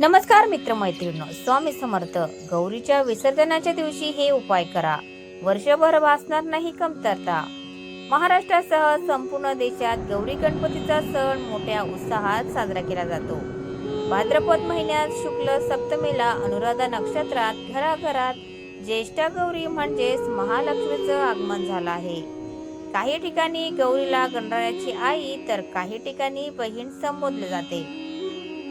नमस्कार मित्रमैत्रिणी स्वामी समर्थ. गौरीच्या विसर्जनाच्या दिवशी हे उपाय करा. वर्षभर वाचणार नाही कमतरता. महाराष्ट्रासह संपूर्ण देशात गौरी गणपतीचा सण मोठ्या उत्साहात साजरा केला जातो. भाद्रपद महिन्यात शुक्ल सप्तमीला अनुराधा नक्षत्रात घराघरात ज्येष्ठा गौरी म्हणजेच महालक्ष्मीचं आगमन झालं आहे. काही ठिकाणी गौरीला गणरायाची आई तर काही ठिकाणी बहीण संबोधले जाते.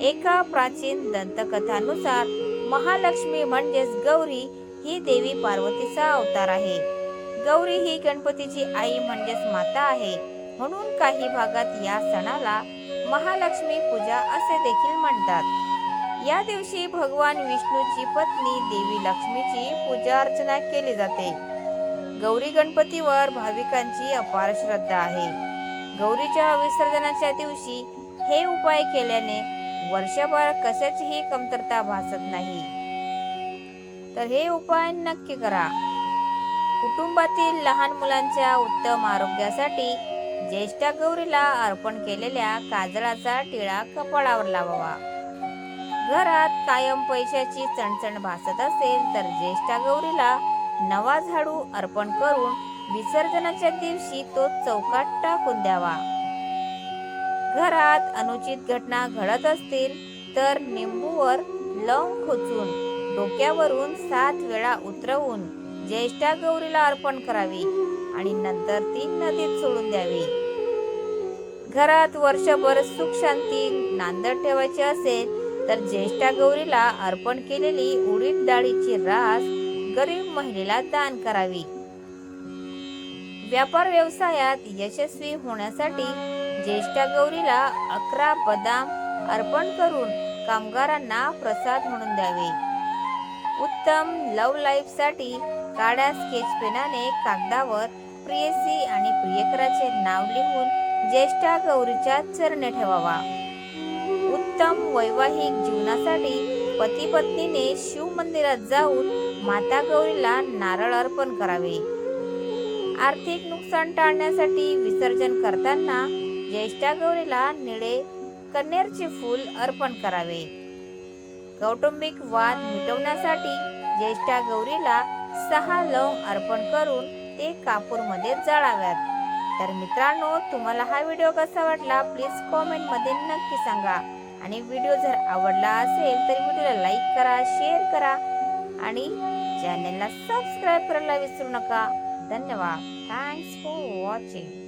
एका प्राचीन दंतकथानुसार महालक्ष्मी म्हणजेच गौरी ही देवी पार्वतीचा अवतार आहे. गौरी ही गणपतीची आई म्हणजेच माता आहे. म्हणून काही भागात या सणाला महालक्ष्मी पूजा असे देखील म्हणतात. या दिवशी भगवान विष्णूची पत्नी देवी लक्ष्मीची पूजा अर्चना केली जाते. गौरी गणपतीवर भाविकांची अपार श्रद्धा आहे. गौरीच्या विसर्जनाच्या दिवशी हे उपाय केल्याने वर्षभर कशाचीही कमतरता भासत नाही. तर हे उपाय नक्की करा. कुटुंबातील लहान मुलांच्या उत्तम आरोग्यासाठी ज्येष्ठा गौरीला अर्पण केलेल्या काजळाचा टिळा कपाळावर लावावा. घरात कायम पैशाची चणचण भासत असेल तर ज्येष्ठा गौरीला नवा झाडू अर्पण करून विसर्जनाच्या दिवशी तो चौकात टाकून द्यावा. घरात अनुचित घटना घडत असतील तर निंबूवर लवंग खोचून डोक्यावरून सात वेळा उतरवून ज्येष्ठा गौरीला अर्पण करावी आणि नंतर ती नदीत सोडून द्यावी. घरात वर्षभर सुख शांती नांदत ठेवायची असेल तर ज्येष्ठा गौरीला अर्पण केलेली उडीद डाळीची रास गरीब महिलेला दान करावी. व्यापार व्यवसायात यशस्वी होण्यासाठी ज्येष्ठा गौरीला अकरा बदाम अर्पण करून कामगारांना प्रसाद म्हणून द्यावे. उत्तम लव लाईफसाठी काळ्या स्केच पेनाने कागदावर प्रियसी आणि प्रियकराचे नाव लिहून ज्येष्ठा गौरीच्या चरणे ठेवावा. उत्तम वैवाहिक जीवनासाठी पती पत्नीने शिव मंदिरात जाऊन माता गौरीला नारळ अर्पण करावे. आर्थिक नुकसान टाळण्यासाठी विसर्जन करताना ज्येष्ठा गौरीला निळे कन्नेरचे फूल अर्पण करावे. कौटुंबिक वाद मिटवण्यासाठी ज्येष्ठा गौरीला सहा लवंग अर्पण करून ते कापूरमध्ये जाळाव्यात. तर मित्रांनो तुम्हाला हा व्हिडिओ कसा वाटला? प्लीज कॉमेंटमध्ये नक्की सांगा. आणि व्हिडिओ जर आवडला असेल तर व्हिडिओला लाईक करा शेअर करा आणि चॅनलला सबस्क्राईब करायला विसरू नका. धन्यवाद. Thanks for watching